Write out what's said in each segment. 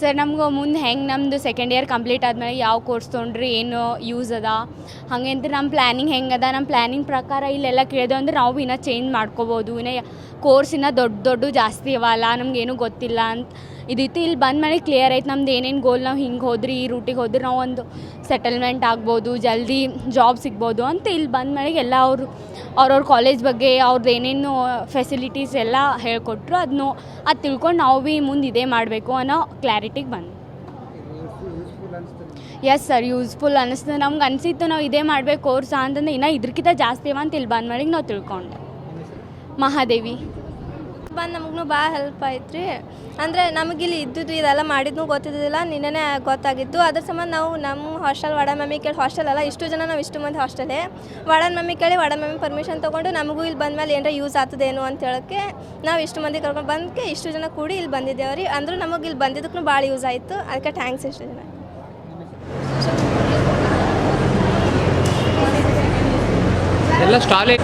Sir, ನಮ್ಗೆ ಮುಂದೆ ಹೆಂಗೆ ನಮ್ಮದು ಸೆಕೆಂಡ್ ಇಯರ್ ಕಂಪ್ಲೀಟ್ ಆದಮೇಲೆ ಯಾವ ಕೋರ್ಸ್ ತೊಗೊಂಡ್ರಿ ಏನು ಯೂಸ್ ಅದ ಹಾಗೆ ಅಂತ ನಮ್ಮ ಪ್ಲ್ಯಾನಿಂಗ್ ಹೆಂಗೆ ಅದ ನಮ್ಮ ಪ್ಲ್ಯಾನಿಂಗ್ ಪ್ರಕಾರ ಇಲ್ಲೆಲ್ಲ ಕೇಳಿದೆ ಅಂದ್ರೆ ನಾವು ಇನ್ನೂ ಚೇಂಜ್ ಮಾಡ್ಕೋಬೋದು, ಇನ್ನು ಕೋರ್ಸ್ ಇನ್ನೂ ದೊಡ್ಡ ದೊಡ್ಡ ಜಾಸ್ತಿ ಅವಲ್ಲ ನಮಗೇನು ಗೊತ್ತಿಲ್ಲ ಅಂತ, ಇದಿತ್ತು ಇಲ್ಲಿ ಬಂದ ಮೇಲೆ ಕ್ಲಿಯರ್ ಆಯ್ತು, ನಮ್ದು ಏನೇನು ಗೋಲ್ ನಾವು ಹಿಂಗೆ ಹೋದ್ರಿ, ಈ ರೂಟಿಗೆ ಹೋದ್ರೆ, ನಾವು ಒಂದು ಸೆಟಲ್ಮೆಂಟ್ ಆಗ್ಬೋದು, ಜಲ್ದಿ ಜಾಬ್ ಸಿಗ್ಬೋದು ಅಂತ ಇಲ್ಲಿ ಬಂದ ಮೇಲೆ ಎಲ್ಲ ಅವರು ಅವ್ರವ್ರ ಕಾಲೇಜ್ ಬಗ್ಗೆ ಅವ್ರದ್ದು ಏನೇನು ಫೆಸಿಲಿಟೀಸ್ ಎಲ್ಲ ಹೇಳ್ಕೊಟ್ರು ಅದನ್ನು ಅದು ತಿಳ್ಕೊಂಡು ನಾವು ಭೀ ಮುಂದೆ ಇದೇ ಮಾಡಬೇಕು ಅನ್ನೋ ಕ್ಲಾರಿಟಿಗೆ ಬಂದು ಎಸ್ ಸರ್ ಯೂಸ್ಫುಲ್ ಅನ್ನಿಸ್ತದೆ ನಮ್ಗೆ ಅನಿಸಿತ್ತು ನಾವು ಇದೇ ಮಾಡಬೇಕು ಕೋರ್ಸ್ ಅಂತಂದ್ರೆ ಇನ್ನೂ ಇದ್ರಕ್ಕಿಂತ ಜಾಸ್ತಿ ಅವ ಅಂತ ಇಲ್ಲಿ ಬಂದ ನಾವು ತಿಳ್ಕೊಂಡೆ ಮಹಾದೇವಿ. ಬಂದು ನಮಗೂ ಭಾಳ ಹೆಲ್ಪ್ ಆಯ್ತು ರೀ ಅಂದರೆ ನಮಗಿಲ್ಲಿ ಇದ್ದಿದ್ದು ಇದೆಲ್ಲ ಮಾಡಿದ್ನು ಗೊತ್ತಿದ್ದಿಲ್ಲ ನಿನ್ನೆ ಗೊತ್ತಾಗಿತ್ತು. ಅದ್ರ ಸಂಬಂಧ ನಾವು ನಮ್ಮ ಹಾಸ್ಟೆಲ್ ವಡ ಮಮ್ಮಿ ಕೇಳಿ ಹಾಸ್ಟೆಲ್ ಅಲ್ಲ, ಇಷ್ಟು ಜನ ನಾವು ಇಷ್ಟು ಮಂದಿ ಹಾಸ್ಟೆಲೇ ವಡನ್ ಮಮ್ಮಿ ಕೇಳಿ, ವಡ ಮಮ್ಮಿ ಪರ್ಮಿಷನ್ ತೊಗೊಂಡು ನಮಗೂ ಇಲ್ಲಿ ಬಂದಮೇಲೆ ಏನರ ಯೂಸ್ ಆಗ್ತದೇನು ಅಂತ ಹೇಳೋಕ್ಕೆ ನಾವು ಇಷ್ಟು ಮಂದಿ ಕರ್ಕೊಂಡು ಬಂದಕ್ಕೆ ಇಷ್ಟು ಜನ ಕೂಡಿ ಇಲ್ಲಿ ಬಂದಿದ್ದೇವೆ ರೀ. ಅಂದರೂ ನಮಗೆ ಇಲ್ಲಿ ಬಂದಿದ್ದಕ್ಕೂ ಭಾಳ ಯೂಸ್ ಆಯಿತು. ಅದಕ್ಕೆ ಥ್ಯಾಂಕ್ಸ್ ಇಷ್ಟು ಜನ. ಎಲ್ಲ ಸ್ಟಾಲೇ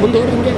ಮುಂದುವರಿ ಹಿಂಗೆ